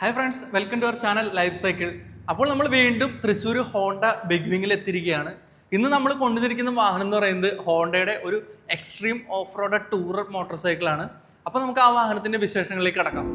Hi friends welcome to our channel life cycle അപ്പോൾ നമ്മൾ വീണ്ടും തൃശ്ശൂർ ഹോണ്ട ബിഗ് വിങ്ങിൽ എത്തിയിരിക്കുകയാണ്. ഇന്ന് നമ്മൾ കൊണ്ടുവന്നിരിക്കുന്ന വാഹനം എന്ന് പറയുന്നത് ഹോണ്ടയുടെ ഒരു extreme off road tourer motor സൈക്കിളാണ് അപ്പോൾ നമുക്ക് ആ വാഹനത്തിന്റെ വിശേഷങ്ങളിലേക്ക് കടക്കാം.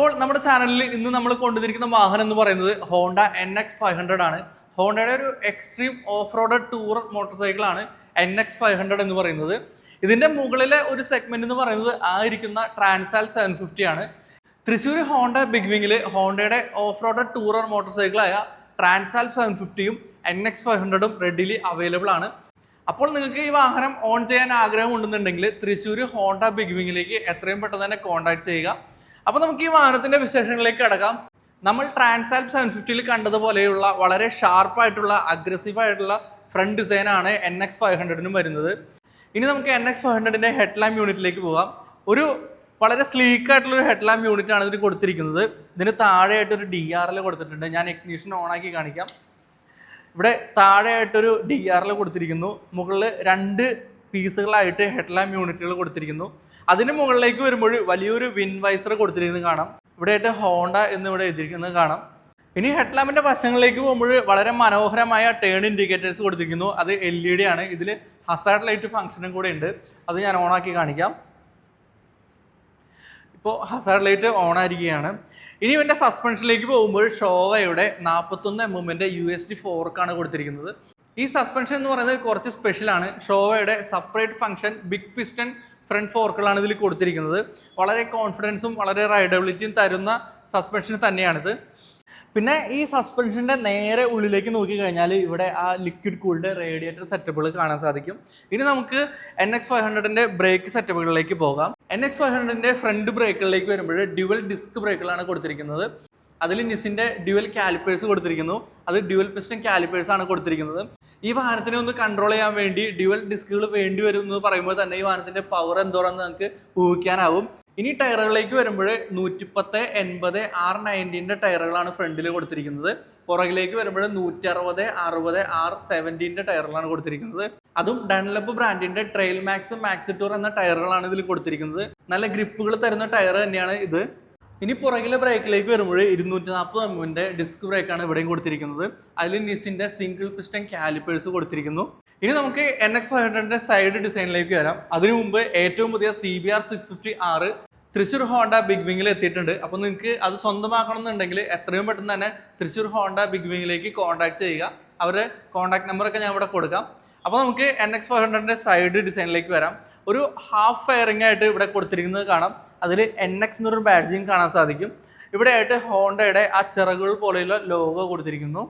അപ്പോൾ നമ്മുടെ ചാനലിൽ ഇന്ന് നമ്മൾ കൊണ്ടുവന്നിരിക്കുന്ന വാഹനം എന്ന് പറയുന്നത് Honda N X five hundred ആണ്. ഹോണ്ടയുടെ ഒരു extreme off road tour motorcycle ആണ് എൻ എക്സ് ഫൈവ് ഹൺഡ്രഡ് എന്ന് പറയുന്നത്. ഇതിന്റെ മുകളിലെ ഒരു സെഗ്മെന്റ് എന്ന് പറയുന്നത് ആയിരിക്കുന്ന ട്രാൻസാൽ സെവൻ ഫിഫ്റ്റി ആണ്. തൃശ്ശൂർ ഹോണ്ട ബിഗ് വിങ്ങിൽ ഹോണ്ടയുടെ ഓഫ് റോഡ് ടൂറർ മോട്ടോർ സൈക്കിളായ ട്രാൻസാൽ സെവൻ ഫിഫ്റ്റിയും എൻ എക്സ് ഫൈവ് ഹൺഡ്രഡും റെഡിലി അവൈലബിൾ ആണ്. അപ്പോൾ നിങ്ങൾക്ക് ഈ വാഹനം ഓൺ ചെയ്യാൻ ആഗ്രഹം ഉണ്ടെന്നുണ്ടെങ്കിൽ തൃശ്ശൂർ ഹോണ്ട ബിഗ് വിങ്ങിലേക്ക് എത്രയും പെട്ടെന്ന് തന്നെ കോൺടാക്ട് ചെയ്യുക. അപ്പോൾ നമുക്ക് ഈ വാഹനത്തിന്റെ വിശേഷങ്ങളിലേക്ക് കടക്കാം. നമ്മൾ ട്രാൻസാൽപ് സെവൻ ഫിഫ്റ്റിയിൽ കണ്ടതുപോലെയുള്ള വളരെ ഷാർപ്പായിട്ടുള്ള അഗ്രസീവ് ആയിട്ടുള്ള ഫ്രണ്ട് ഡിസൈൻ ആണ് എൻ എക്സ് ഫൈവ് ഹൺഡ്രഡിനും വരുന്നത്. ഇനി നമുക്ക് എൻ എക്സ് ഫൈവ് ഹൺഡ്രഡിന്റെ ഹെഡ് ലാമ്പ് യൂണിറ്റിലേക്ക് പോകാം ഒരു വളരെ സ്ലീക്ക് ആയിട്ടുള്ള ഒരു ഹെഡ് ലാമ്പ് യൂണിറ്റ് ആണ് ഇതിന് കൊടുത്തിരിക്കുന്നത്. ഇതിന് താഴെയായിട്ട് ഒരു ഡി ആർ എൽ കൊടുത്തിട്ടുണ്ട്. ഞാൻ ഇഗ്നീഷൻ ഓൺ ആക്കി കാണിക്കാം. ഇവിടെ താഴെയായിട്ടൊരു ഡി ആർ എൽ കൊടുത്തിരിക്കുന്നു. മുകളിൽ രണ്ട് പീസുകളായിട്ട് ഹെഡ് യൂണിറ്റുകൾ കൊടുത്തിരിക്കുന്നു. അതിന് മുകളിലേക്ക് വരുമ്പോൾ വലിയൊരു വിൻ വൈസർ കൊടുത്തിരിക്കുന്നത് കാണാം. ഇവിടെ ആയിട്ട് ഹോണ്ട എന്ന് ഇവിടെ എഴുതിയിരിക്കുന്നത് കാണാം. ഇനി ഹെഡ് വശങ്ങളിലേക്ക് പോകുമ്പോൾ വളരെ മനോഹരമായ ടേൺ ഇൻഡിക്കേറ്റേഴ്സ് കൊടുത്തിരിക്കുന്നു. അത് എൽ ഇ ഡി ആണ്. ഇതിൽ ഹസാർഡ് ലൈറ്റ് ഫംഗ്ഷനും കൂടെ ഉണ്ട്. അത് ഞാൻ ഓണാക്കി കാണിക്കാം. ഇപ്പോൾ ഹസാർഡ് ലൈറ്റ് ഓൺ ആയിരിക്കുകയാണ് ഇനി ഇവന്റെ സസ്പെൻഷനിലേക്ക് പോകുമ്പോൾ ഷോവയുടെ നാൽപ്പത്തൊന്ന് എം എമ്മിന്റെ യു എസ് ഡി ഫോർക്കാണ് കൊടുത്തിരിക്കുന്നത്. ഈ സസ്പെൻഷൻ എന്ന് പറയുന്നത് കുറച്ച് സ്പെഷ്യലാണ് ഷോവയുടെ separate function big piston front ഫോർക്കുകളാണ് ഇതിൽ കൊടുത്തിരിക്കുന്നത്. വളരെ കോൺഫിഡൻസും വളരെ റൈഡബിലിറ്റിയും തരുന്ന സസ്പെൻഷൻ തന്നെയാണിത്. പിന്നെ ഈ സസ്പെൻഷന്റെ നേരെ ഉള്ളിലേക്ക് നോക്കി കഴിഞ്ഞാൽ ഇവിടെ ആ ലിക്വിഡ് കൂൾഡ് റേഡിയേറ്റർ സെറ്റപ്പുകൾ കാണാൻ സാധിക്കും. ഇനി നമുക്ക് എൻ എക്സ് ഫൈവ് ഹൺഡ്രഡിന്റെ ബ്രേക്ക് സെറ്റപ്പുകളിലേക്ക് പോകാം. എൻ എക്സ് ഫൈവ് ഹൺഡ്രഡിന്റെ ഫ്രണ്ട് ബ്രേക്കുകളിലേക്ക് വരുമ്പോൾ ഡ്യുവൽ ഡിസ്ക് ബ്രേക്കുകളാണ് കൊടുത്തിരിക്കുന്നത്. അതിൽ നിസിന്റെ ഡ്യുവൽ കാലിപ്പേഴ്സ് കൊടുത്തിരിക്കുന്നു. അത് ഡ്യുവൽ പിസ്റ്റൺ കാലിപ്പേഴ്സ് ആണ് കൊടുത്തിരിക്കുന്നത്. ഈ വാഹനത്തിനെ ഒന്ന് കൺട്രോൾ ചെയ്യാൻ വേണ്ടി ഡ്യുവൽ ഡിസ്കുകൾ വേണ്ടി വരും എന്ന് പറയുമ്പോൾ തന്നെ ഈ വാഹനത്തിന്റെ പവർ എന്തോറാന്ന് നമുക്ക് ഊഹിക്കാനാവും. ഇനി ടയറുകളിലേക്ക് വരുമ്പോൾ നൂറ്റിപ്പത്ത് എൺപത് ആർ നയന്റീന്റെ ടയറുകളാണ് ഫ്രണ്ടിൽ കൊടുത്തിരിക്കുന്നത്. പുറകിലേക്ക് വരുമ്പോൾ നൂറ്റി അറുപത് അറുപത് ആർ സെവന്റീന്റെ ടയറുകളാണ് കൊടുത്തിരിക്കുന്നത്. അതും ഡൺലപ്പ് ബ്രാൻഡിന്റെ ട്രെയിൽ മാക്സ് മാക്സ് ടൂർ എന്ന ടയറുകളാണ് ഇതിൽ കൊടുത്തിരിക്കുന്നത്. നല്ല ഗ്രിപ്പുകൾ തരുന്ന ടയർ തന്നെയാണ് ഇത്. ഇനി പുറകിലെ ബ്രേക്കിലേക്ക് വരുമ്പോൾ ഇരുന്നൂറ്റി നാൽപ്പത് എമ്മിന്റെ ഡിസ്ക് ബ്രേക്കാണ് ഇവിടെയും കൊടുത്തിരിക്കുന്നത്. അതിൽ നിസിന്റെ സിംഗിൾ പിസ്റ്റൻ കാലിപ്പേഴ്സ് കൊടുത്തിരിക്കുന്നു. ഇനി നമുക്ക് എൻ എക്സ് ഫൈവ് ഹൺഡ്രഡിന്റെ സൈഡ് ഡിസൈനിലേക്ക് വരാം. അതിനു മുമ്പ് ഏറ്റവും പുതിയ C B R six fifty R Thrissur Honda big വിങ്ങിൽ എത്തിയിട്ടുണ്ട്. അപ്പോൾ നിങ്ങൾക്ക് അത് സ്വന്തമാക്കണം എന്നുണ്ടെങ്കിൽ എത്രയും പെട്ടെന്ന് തന്നെ തൃശ്ശൂർ ഹോണ്ട ബിഗ് വിങ്ങിലേക്ക് കോൺടാക്ട് ചെയ്യുക. അവരുടെ കോൺടാക്ട് നമ്പറൊക്കെ ഞാൻ ഇവിടെ കൊടുക്കാം. അപ്പോൾ നമുക്ക് എൻ എക്സ് ഫോർ ഹൺഡ്രഡിന്റെ സൈഡ് ഡിസൈനിലേക്ക് വരാം. ഒരു ഹാഫ് ഫയറിംഗ് ആയിട്ട് ഇവിടെ കൊടുത്തിരിക്കുന്നത് കാണാം. അതിൽ എൻ എക്സ് എന്നൊരു ബാഡ്ജിങ് കാണാൻ സാധിക്കും. ഇവിടെ ആയിട്ട് ഹോണ്ടയുടെ ആ ചിറകുകൾ പോലെയുള്ള ലോഗോ കൊടുത്തിരിക്കുന്നു.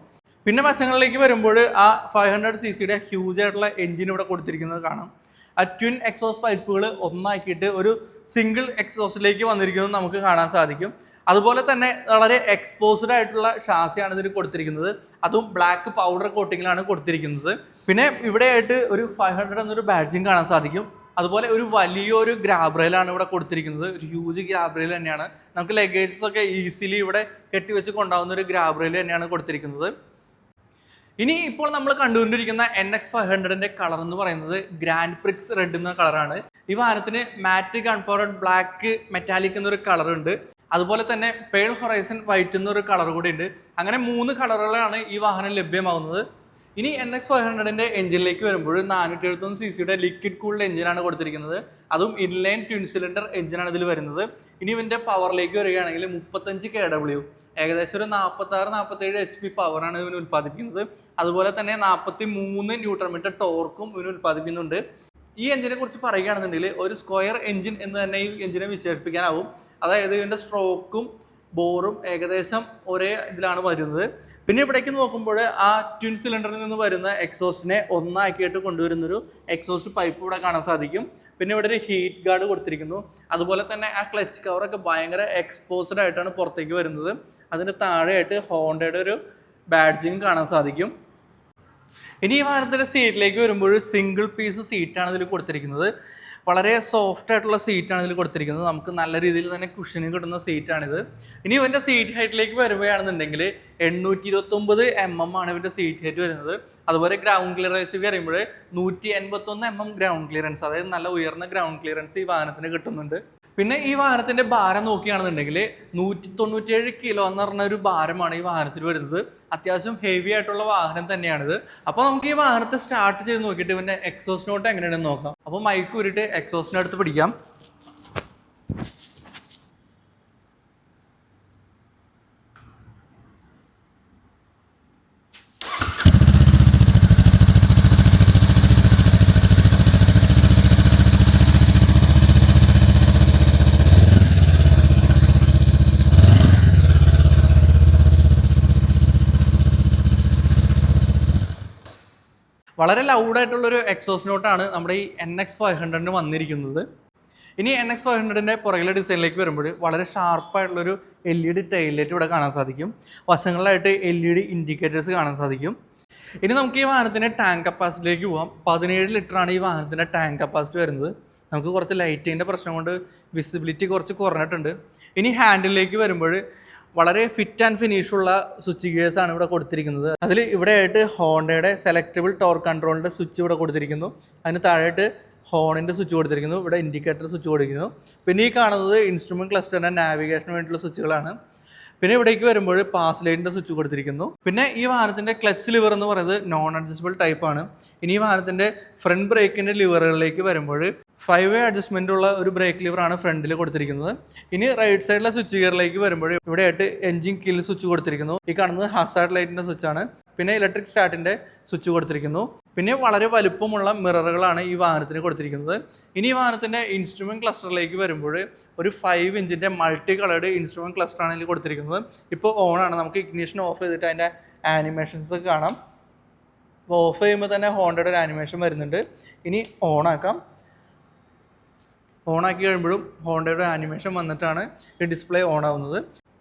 പിന്നെ വശങ്ങളിലേക്ക് വരുമ്പോൾ ആ ഫൈവ് ഹൺഡ്രഡ് സി സിയുടെ ഹ്യൂജ് ആയിട്ടുള്ള എഞ്ചിൻ ഇവിടെ കൊടുത്തിരിക്കുന്നത് കാണാം. ആ ട്വിൻ എക്സോസ് പൈപ്പുകൾ ഒന്നാക്കിയിട്ട് ഒരു സിംഗിൾ എക്സോസിലേക്ക് വന്നിരിക്കുന്നത് നമുക്ക് കാണാൻ സാധിക്കും. അതുപോലെ തന്നെ വളരെ എക്സ്പോസ്ഡ് ആയിട്ടുള്ള ഷാസിയാണ് ഇതിൽ കൊടുത്തിരിക്കുന്നത്. അതും ബ്ലാക്ക് പൗഡർ കോട്ടിങ്ങിലാണ് കൊടുത്തിരിക്കുന്നത്. പിന്നെ ഇവിടെ ആയിട്ട് ഒരു ഫൈവ് ഹൺഡ്രഡ് എന്നൊരു ബാഡ്ജിങ് കാണാൻ സാധിക്കും. അതുപോലെ ഒരു വലിയൊരു ഗ്രാബ്രയിലാണ് ഇവിടെ കൊടുത്തിരിക്കുന്നത്. ഒരു ഹ്യൂജ് ഗ്രാബ്രയിൽ തന്നെയാണ്. നമുക്ക് ലഗേജസ് ഒക്കെ ഈസിലി ഇവിടെ കെട്ടിവെച്ച് കൊണ്ടാവുന്ന ഒരു ഗ്രാബ്രയിൽ തന്നെയാണ് കൊടുത്തിരിക്കുന്നത്. ഇനി ഇപ്പോൾ നമ്മൾ കണ്ടുകൊണ്ടിരിക്കുന്ന എൻ എക്സ് ഫൈവ് ഹൺഡ്രഡിന്റെ കളർ എന്ന് പറയുന്നത് ഗ്രാൻഡ് പ്രിക്സ് റെഡ് എന്ന കളറാണ് ഈ വാഹനത്തിന് മാറ്റ് കൺപോർഡ് ബ്ലാക്ക് മെറ്റാലിക് എന്നൊരു കളർ ഉണ്ട്. അതുപോലെ തന്നെ പേൾ ഹൊറൈസൺ വൈറ്റ് എന്നൊരു കളർ കൂടി ഉണ്ട്. അങ്ങനെ മൂന്ന് കളറുകളാണ് ഈ വാഹനം ലഭ്യമാകുന്നത് ഇനി എൻ എക്സ് ഫൈവ് ഹൺഡ്രഡിന്റെ എഞ്ചിനിലേക്ക് വരുമ്പോൾ നാനൂറ്റി എഴുപത്തൊന്ന് സി സിയുടെ ലിക്വിഡ് കൂൾഡ് എഞ്ചിനാണ് കൊടുത്തിരിക്കുന്നത്. അതും ഇൻലൈൻ ട്വിൻ സിലിണ്ടർ എഞ്ചിനാണ് ഇതിൽ വരുന്നത്. ഇനി ഇവന്റെ പവറിലേക്ക് വരികയാണെങ്കിൽ മുപ്പത്തഞ്ച് കെ ഡബ്ല്യു ഏകദേശം ഒരു നാൽപ്പത്തി ആറ് നാൽപ്പത്തി ഏഴ് എച്ച് പി പവറാണ് ഇവന് ഉൽപ്പാദിപ്പിക്കുന്നത്. അതുപോലെ തന്നെ നാൽപ്പത്തി മൂന്ന് ന്യൂട്രൺ മീറ്റർ ടോർക്കും ഇവന് ഉൽപ്പാദിപ്പിക്കുന്നുണ്ട്. ഈ എഞ്ചിനെ കുറിച്ച് പറയുകയാണെന്നുണ്ടെങ്കിൽ ഒരു സ്ക്വയർ എഞ്ചിൻ എന്ന് തന്നെ ഈ എഞ്ചിനെ വിശേഷിപ്പിക്കാനാവും. അതായത് ഇതിന്റെ സ്ട്രോക്കും ബോറും ഏകദേശം ഒരേ ഇതിലാണ് വരുന്നത്. പിന്നെ ഇവിടേക്ക് നോക്കുമ്പോൾ ആ ട്വിൻ സിലിണ്ടറിൽ നിന്ന് വരുന്ന എക്സോസ്റ്റിനെ ഒന്നാക്കിയിട്ട് കൊണ്ടുവരുന്നൊരു എക്സോസ്റ്റ് പൈപ്പ് ഇവിടെ കാണാൻ സാധിക്കും. പിന്നെ ഇവിടെ ഒരു ഹീറ്റ് ഗാർഡ് കൊടുത്തിരിക്കുന്നു. അതുപോലെ തന്നെ ആ ക്ലച്ച് കവറൊക്കെ ഭയങ്കര എക്സ്പോസ്ഡ് ആയിട്ടാണ് പുറത്തേക്ക് വരുന്നത്. അതിന് താഴെയായിട്ട് ഹോണ്ടയുടെ ഒരു ബാഡ്ജിങ് കാണാൻ സാധിക്കും. ഇനി ഈ വാഹനത്തിന്റെ സീറ്റിലേക്ക് വരുമ്പോൾ സിംഗിൾ പീസ് സീറ്റാണ് ഇതിൽ കൊടുത്തിരിക്കുന്നത്. വളരെ സോഫ്റ്റ് ആയിട്ടുള്ള സീറ്റാണ് ഇതിൽ കൊടുത്തിരിക്കുന്നത്. നമുക്ക് നല്ല രീതിയിൽ തന്നെ കുഷനും കിട്ടുന്ന സീറ്റാണിത് ഇനി ഇവന്റെ സീറ്റ് ഹൈറ്റിലേക്ക് വരുമ്പോഴാണെന്നുണ്ടെങ്കിൽ എണ്ണൂറ്റി ഇരുപത്തൊമ്പത് എം എം ആണ് ഇവന്റെ സീറ്റ് ഹൈറ്റ് വരുന്നത്. അതുപോലെ ഗ്രൗണ്ട് ക്ലിയറൻസ് പറയുമ്പോൾ നൂറ്റി എൺപത്തൊന്ന് എം എം ഗ്രൗണ്ട് ക്ലിയറൻസ് അതായത് നല്ല ഉയർന്ന ഗ്രൗണ്ട് ക്ലിയറൻസ് ഈ വാഹനത്തിന് കിട്ടുന്നുണ്ട്. പിന്നെ ഈ വാഹനത്തിന്റെ ഭാരം നോക്കുകയാണെന്നുണ്ടെങ്കിൽ നൂറ്റി തൊണ്ണൂറ്റിയേഴ് കിലോ എന്ന് പറഞ്ഞ ഒരു ഭാരമാണ് ഈ വാഹനത്തിൽ വരുന്നത്. അത്യാവശ്യം ഹെവി ആയിട്ടുള്ള വാഹനം തന്നെയാണിത്. അപ്പോൾ നമുക്ക് ഈ വാഹനത്തെ സ്റ്റാർട്ട് ചെയ്ത് നോക്കിയിട്ട് പിന്നെ എക്സോസ് നോട്ട് എങ്ങനെയാണെന്ന് നോക്കാം. അപ്പോൾ മൈക്ക് ഊരിട്ട് എക്സോസിനടുത്ത് പിടിക്കാം. വളരെ ലൗഡായിട്ടുള്ളൊരു എക്സോസ് നോട്ടാണ് നമ്മുടെ ഈ എൻ എക്സ് ഫൈവ് ഹൺഡ്രഡിന് വന്നിരിക്കുന്നത്. ഇനി എൻ എക്സ് ഫൈവ് ഹൺഡ്രഡിന്റെ പുറകിലെ ഡിസൈനിലേക്ക് വരുമ്പോൾ വളരെ ഷാർപ്പായിട്ടുള്ളൊരു എൽ ഇ ഡി ടൈലൈറ്റ് ഇവിടെ കാണാൻ സാധിക്കും. വശങ്ങളിലായിട്ട് എൽ ഇ ഡി ഇൻഡിക്കേറ്റേഴ്സ് കാണാൻ സാധിക്കും. ഇനി നമുക്ക് ഈ വാഹനത്തിന്റെ ടാങ്ക് കപ്പാസിറ്റിയിലേക്ക് പോകാം പതിനേഴ് ലിറ്ററാണ് ഈ വാഹനത്തിന്റെ ടാങ്ക് കപ്പാസിറ്റി വരുന്നത്. നമുക്ക് കുറച്ച് ലൈറ്റിന്റെ പ്രശ്നം കൊണ്ട് വിസിബിലിറ്റി കുറച്ച് കുറഞ്ഞിട്ടുണ്ട്. ഇനി ഹാൻഡിലേക്ക് വരുമ്പോൾ വളരെ ഫിറ്റ് ആൻഡ് ഫിനിഷ് ഉള്ള സ്വിച്ച് ഗിയേഴ്സ് ആണ് ഇവിടെ കൊടുത്തിരിക്കുന്നത്. അതിൽ ഇവിടെ ആയിട്ട് ഹോണ്ടയുടെ സെലക്ടബിൾ ടോർ കൺട്രോളിന്റെ സ്വിച്ച് ഇവിടെ കൊടുത്തിരിക്കുന്നു. അതിന് താഴെയായിട്ട് ഹോണിന്റെ സ്വിച്ച് കൊടുത്തിരിക്കുന്നു. ഇവിടെ ഇൻഡിക്കേറ്റർ സ്വിച്ച് കൊടുക്കുന്നു പിന്നെ ഈ കാണുന്നത് ഇൻസ്ട്രുമെന്റ് ക്ലസ്റ്ററിന്റെ നാവിഗേഷന് വേണ്ടിയുള്ള സ്വിച്ചുകളാണ് പിന്നെ ഇവിടേക്ക് വരുമ്പോൾ പാസ് ലൈറ്റിന്റെ സ്വിച്ച് കൊടുത്തിരിക്കുന്നു. പിന്നെ ഈ വാഹനത്തിന്റെ ക്ലച്ച് ലിവർ എന്ന് പറയുന്നത് നോൺ അഡ്ജസ്റ്റബിൾ ടൈപ്പ് ആണ്. ഇനി ഈ വാഹനത്തിന്റെ ഫ്രണ്ട് ബ്രേക്കിന്റെ ലിവറുകളിലേക്ക് വരുമ്പോൾ ഫൈവ് വേ അഡ്ജസ്റ്റ്മെന്റ് ഉള്ള ഒരു ബ്രേക്ക് ലിവർ ആണ് ഫ്രണ്ടിൽ കൊടുത്തിരിക്കുന്നത്. ഇനി റൈറ്റ് സൈഡിലെ സ്വിച്ച് ഗിയറിലേക്ക് വരുമ്പോൾ ഇവിടെയായിട്ട് എഞ്ചിൻ കിൽ സ്വിച്ച് കൊടുത്തിരിക്കുന്നു. ഈ കാണുന്നത് ഹസാർഡ് ലൈറ്റിന്റെ ആണ്. പിന്നെ ഇലക്ട്രിക് സ്റ്റാർട്ടിന്റെ സ്വിച്ച് കൊടുത്തിരിക്കുന്നു. പിന്നെ വളരെ വലുപ്പമുള്ള മിററുകളാണ് ഈ വാഹനത്തിന് കൊടുത്തിരിക്കുന്നത്. ഇനി ഈ വാഹനത്തിന്റെ ഇൻസ്ട്രുമെന്റ് ക്ലസ്റ്ററിലേക്ക് വരുമ്പോൾ ഒരു ഫൈവ് ഇഞ്ചിന്റെ മൾട്ടി കളേർഡ് ഇൻസ്ട്രുമെന്റ് ക്ലസ്റ്ററാണ് ഇതിൽ കൊടുത്തിരിക്കുന്നത്. ഇപ്പോൾ ആണ്. നമുക്ക് ഇഗ്നിഷൻ ഓഫ് ചെയ്തിട്ട് അതിന്റെ ആനിമേഷൻസ് കാണാം. അപ്പോൾ ഓഫ് ചെയ്യുമ്പോൾ തന്നെ ഹോണ്ടയുടെ ഒരു ആനിമേഷൻ വരുന്നുണ്ട്. ഇനി ഓണാക്കാം ഓണാക്കി കഴിയുമ്പോഴും ഹോണ്ടയുടെ ആനിമേഷൻ വന്നിട്ടാണ് ഈ ഡിസ്പ്ലേ ഓൺ ആവുന്നത്.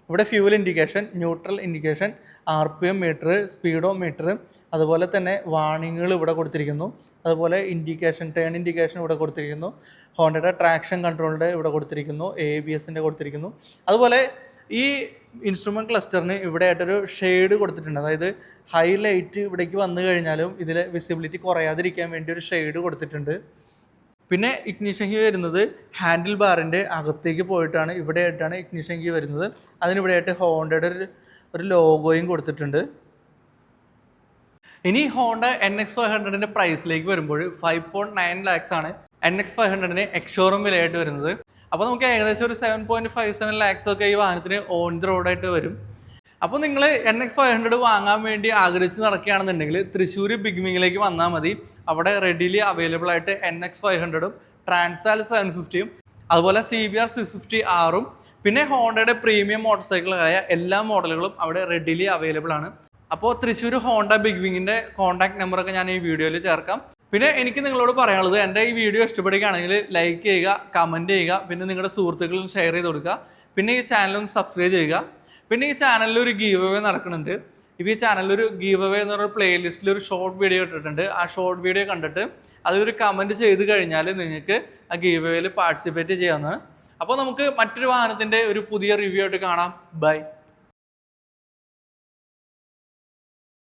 ഇവിടെ fuel indication neutral indication R P M meter speedometer അതുപോലെ തന്നെ വാണിങ്ങുകൾ ഇവിടെ കൊടുത്തിരിക്കുന്നു. അതുപോലെ ഇൻഡിക്കേഷൻ ടേൺ ഇൻഡിക്കേഷൻ ഇവിടെ കൊടുത്തിരിക്കുന്നു. ഹോണ്ടയുടെ ട്രാക്ഷൻ കൺട്രോളിന്റെ ഇവിടെ കൊടുത്തിരിക്കുന്നു. എ ബി എസിന്റെ കൊടുത്തിരിക്കുന്നു. അതുപോലെ ഈ ഇൻസ്ട്രുമെന്റ് ക്ലസ്റ്ററിന് ഇവിടെ ആയിട്ടൊരു ഷെയ്ഡ് കൊടുത്തിട്ടുണ്ട്. അതായത് ഹൈലൈറ്റ് ഇവിടേക്ക് വന്നു കഴിഞ്ഞാലും ഇതിലെ വിസിബിലിറ്റി കുറയാതിരിക്കാൻ വേണ്ടി ഒരു ഷെയ്ഡ് കൊടുത്തിട്ടുണ്ട്. പിന്നെ ഇഗ്നിഷൻ കീ വരുന്നത് ഹാൻഡിൽ ബാറിന്റെ അകത്തേക്ക് പോയിട്ടാണ്. ഇവിടെ ആയിട്ടാണ് ഇഗ്നിഷൻ കീ വരുന്നത്. അതിനിവിടെ ആയിട്ട് ഹോണ്ടയുടെ ഒരു ഒരു ലോഗോയും കൊടുത്തിട്ടുണ്ട്. ഇനി ഹോണ്ട എൻ എക്സ് ഫൈവ് ഹൺഡ്രഡിന്റെ പ്രൈസിലേക്ക് വരുമ്പോൾ ഫൈവ് പോയിന്റ് നയൻ ലാക്സ് ആണ് എൻ എക്സ് ഫൈവ് ഹൺഡ്രഡിന് എക്സോറും വിലയായിട്ട് വരുന്നത്. അപ്പോൾ നമുക്ക് ഏകദേശം ഒരു seven point five seven lakhs ഒക്കെ ഈ വാഹനത്തിന് ഓൺ ദി റോഡായിട്ട് വരും. അപ്പോൾ നിങ്ങൾ എൻ എക്സ് ഫൈവ് ഹൺഡ്രഡ് വാങ്ങാൻ വേണ്ടി ആഗ്രഹിച്ച് നടക്കുകയാണെന്നുണ്ടെങ്കിൽ തൃശ്ശൂർ ബിഗ്മിങ്ങിലേക്ക് വന്നാൽ മതി. അവിടെ റെഡിലി അവൈലബിൾ ആയിട്ട് എൻ എക്സ് ഫൈവ് ഹൺഡ്രഡും ട്രാൻസാൽ സെവൻ ഫിഫ്റ്റിയും അതുപോലെ C B R six fifty ആറും പിന്നെ ഹോണ്ടയുടെ പ്രീമിയം മോട്ടോർ സൈക്കിളായ എല്ലാ മോഡലുകളും അവിടെ റെഡിലി അവൈലബിൾ ആണ്. അപ്പോൾ തൃശ്ശൂർ ഹോണ്ട ബിഗ് വിങ്ങിന്റെ കോൺടാക്ട് നമ്പറൊക്കെ ഞാൻ ഈ വീഡിയോയിൽ ചേർക്കാം. പിന്നെ എനിക്ക് നിങ്ങളോട് പറയാനുള്ളത് എന്റെ ഈ വീഡിയോ ഇഷ്ടപ്പെടുകയാണെങ്കിൽ ലൈക്ക് ചെയ്യുക കമന്റ് ചെയ്യുക പിന്നെ നിങ്ങളുടെ സുഹൃത്തുക്കളും ഷെയർ ചെയ്ത് കൊടുക്കുക. പിന്നെ ഈ ചാനലും സബ്സ്ക്രൈബ് ചെയ്യുക. പിന്നെ ഈ ചാനലിൽ ഒരു ഗീവ് അവേ നടക്കുന്നുണ്ട്. ഇപ്പോൾ ഈ ചാനലിൽ ഒരു ഗീവ് അവേ എന്ന് പറഞ്ഞ പ്ലേലിസ്റ്റിൽ ഒരു ഷോർട്ട് വീഡിയോ ഇട്ടിട്ടുണ്ട്. ആ ഷോർട്ട് വീഡിയോ കണ്ടിട്ട് അതൊരു കമന്റ് ചെയ്ത് കഴിഞ്ഞാൽ നിങ്ങൾക്ക് ആ ഗീവ് അവേയിൽ പാർട്ടിസിപ്പേറ്റ് ചെയ്യാവുന്നതാണ്. അപ്പോൾ നമുക്ക് മറ്റൊരു വാഹനത്തിന്റെ ഒരു പുതിയ റിവ്യൂ ആയിട്ട് കാണാം. ബൈ